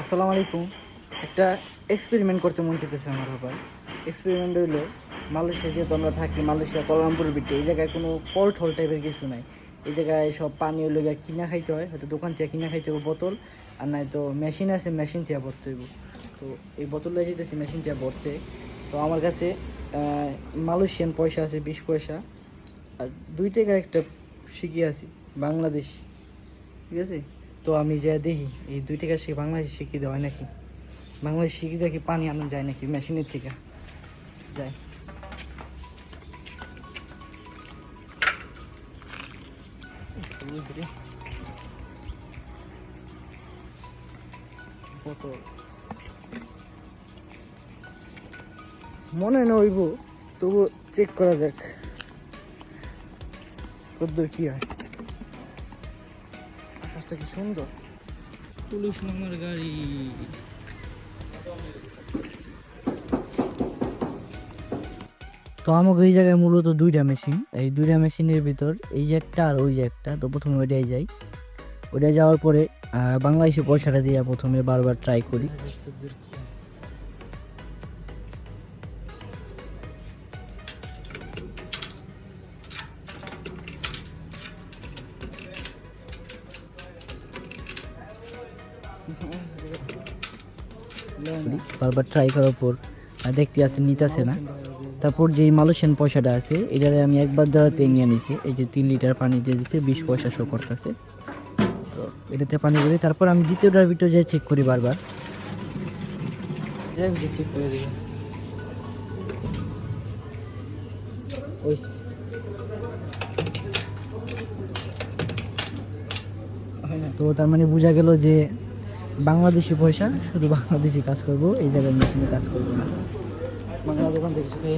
আসসালামু আলাইকুম। একটা এক্সপেরিমেন্ট করতে মন চেতেছে আমার ব্যাপার এক্সপেরিমেন্ট হইল মালয়েশিয়া, যেহেতু আমরা থাকি মালয়েশিয়া কলামপুরের বিটে এই জায়গায় কোনো ফল ঠল টাইপের কিছু নাই। এই জায়গায় সব পানি হইল গিয়া কিনা খাইতে হয়। হয়তো দোকান থেকে কিনা খাইতে হবে বোতল, আর নাই তো মেশিন আছে মেশিন থেকে ভরতে হইব। তো এই বোতলটা যেতেছি মেশিন থেকে ভরতে। তো আমার কাছে মালয়েশিয়ান পয়সা আছে, বিশ পয়সা। আর দুই টাকার একটা শিখি আছি, বাংলাদেশ। ঠিক আছে? তো আমি যা দেখি, এই দুই টাকা সে বাংলাদেশ শিখিয়ে দেওয়া হয় নাকি? বাংলাদেশ শিখিয়ে দেখি পানি আনা যায় নাকি মেশিনের থেকে? যায়। মনে না হইব তবু চেক করা যাক। কদ্দূর কি হয়? আকাশটা কি সুন্দর? পুলিশ মামার গাড়ি। তো আমাকে এই জায়গায় মূলত দুইটা মেশিন। এই দুইটা মেশিনের ভিতর এই যে একটা আর ওই যে একটা তো প্রথমে ওইটাই যাই। ওইটা যাওয়ার পরে বাংলাদেশে পয়সাটা দিয়ে প্রথমে বারবার ট্রাই করি। বারবার ট্রাই করার পর দেখতে আছে নিতেছে না। তারপর যেই মালয়েশিয়ান পয়সাটা আছে এটারে আমি একবার দেওয়াতে নিয়ে নিছি এই যে তিন লিটার পানি দিয়ে দিছে বিশ পয়সা শো করতেছে। তো এটাতে পানি দিলে তারপর আমি দ্বিতীয় ভিতরে যাই চেক করি বারবার। চেক করে দিই ওই তো তার মানে বোঝা গেল যে বাংলাদেশি পয়সা, শুধু বাংলাদেশি কাজ করব, এই জায়গায় মেশিনে কাজ করব না। বাংলা দোকান থেকে